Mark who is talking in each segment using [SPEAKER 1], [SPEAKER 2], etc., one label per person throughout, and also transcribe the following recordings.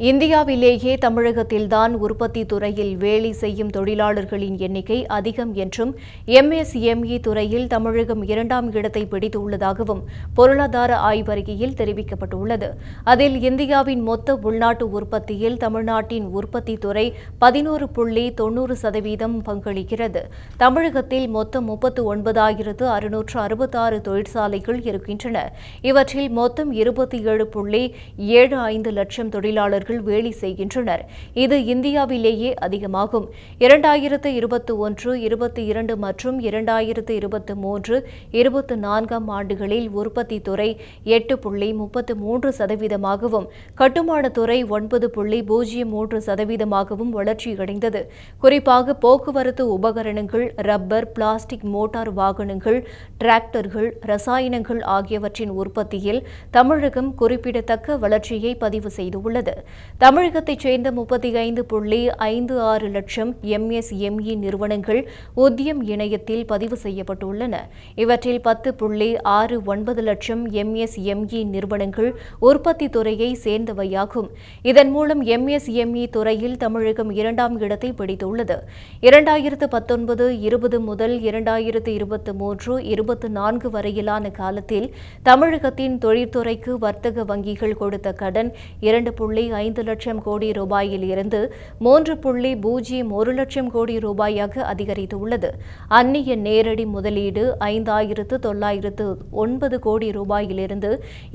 [SPEAKER 1] இந்தியாவிலேயே தமிழகத்தில்தான் உற்பத்தி துறையில் வேலை செய்யும் தொழிலாளர்களின் எண்ணிக்கை அதிகம் என்றும் எம்எஸ்எம்இ துறையில் தமிழகம் இரண்டாம் இடத்தை பிடித்துள்ளதாகவும் பொருளாதார ஆய்வறிக்கையில் தெரிவிக்கப்பட்டுள்ளது. அதில் இந்தியாவின் மொத்த உள்நாட்டு உற்பத்தியில் தமிழ்நாட்டின் உற்பத்தி துறை பதினோரு புள்ளி தொன்னூறு சதவீதம் பங்களிக்கிறது. தமிழகத்தில் மொத்தம் முப்பத்து ஒன்பதாயிரத்து அறுநூற்று அறுபத்தாறு தொழிற்சாலைகள் இருக்கின்றன. இவற்றில் மொத்தம் இருபத்தி ஏழு புள்ளி ஏழு ஐந்து லட்சம் தொழிலாளர்கள் வேலை செய்கின்றனர். இது இந்தியாவிலேயே அதிகமாகும். இரண்டாயிரத்து இருபத்தி ஒன்று இருபத்தி இரண்டு மற்றும் இரண்டாயிரத்து இருபத்தி மூன்று இருபத்தி நான்காம் ஆண்டுகளில் உற்பத்தி துறை எட்டு புள்ளி முப்பத்து மூன்று சதவீதமாகவும் கட்டுமானத்துறை ஒன்பது புள்ளி பூஜ்ஜியம் மூன்று சதவீதமாகவும் வளர்ச்சியடைந்தது. குறிப்பாக போக்குவரத்து உபகரணங்கள் ரப்பர் பிளாஸ்டிக் மோட்டார் வாகனங்கள் டிராக்டர்கள் ரசாயனங்கள் ஆகியவற்றின் உற்பத்தியில் தமிழகம் குறிப்பிடத்தக்க வளர்ச்சியை பதிவு செய்துள்ளது. தமிழகத்தைச் சேர்ந்த முப்பத்தி ஐந்து புள்ளி ஐந்து ஆறு லட்சம் எம்எஸ்எம்இ நிறுவனங்கள் உத்தியம் இணையத்தில் பதிவு செய்யப்பட்டுள்ளன. இவற்றில் பத்து புள்ளி ஆறு ஒன்பது லட்சம் எம்எஸ்எம்இ நிறுவனங்கள் உற்பத்தி துறையை சேர்ந்தவையாகும். இதன் மூலம் எம்எஸ்எம்இ துறையில் தமிழகம் இரண்டாம் இடத்தை பிடித்துள்ளது. இரண்டாயிரத்து பத்தொன்பது இருபது முதல் இரண்டாயிரத்து இருபத்தி மூன்று இருபத்தி நான்கு வரையிலான காலத்தில் தமிழகத்தின் தொழில்துறைக்கு வர்த்தக வங்கிகள் கொடுத்த கடன் இரண்டு புள்ளி ஐந்து லட்சம் கோடி ரூபாயில் இருந்து மூன்று புள்ளி பூஜ்ஜியம் ஒரு லட்சம் கோடி ரூபாயாக அதிகரித்துள்ளது. அந்நிய நேரடி முதலீடு ஐந்தாயிரத்து தொள்ளாயிரத்து ஒன்பது கோடி ரூபாயிலிருந்து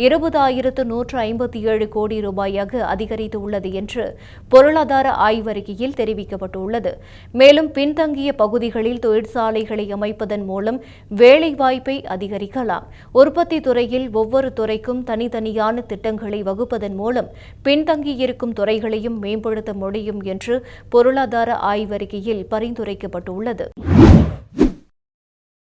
[SPEAKER 1] இருபதாயிரத்து நூற்று ஐம்பத்தி ஏழு கோடி ரூபாயாக அதிகரித்துள்ளது என்று பொருளாதார ஆய்வறிக்கையில் தெரிவிக்கப்பட்டுள்ளது. மேலும் பின்தங்கிய பகுதிகளில் தொழிற்சாலைகளை அமைப்பதன் மூலம் வேலைவாய்ப்பை அதிகரிக்கலாம். உற்பத்தி துறையில் ஒவ்வொரு துறைக்கும் தனித்தனியான திட்டங்களை வகுப்பதன் மூலம் பின்தங்கிய எஞ்சியிருக்கும் துறைகளையும் மேம்படுத்த முடியும் என்று பொருளாதார ஆய்வறிக்கையில் பரிந்துரைக்கப்பட்டுள்ளது.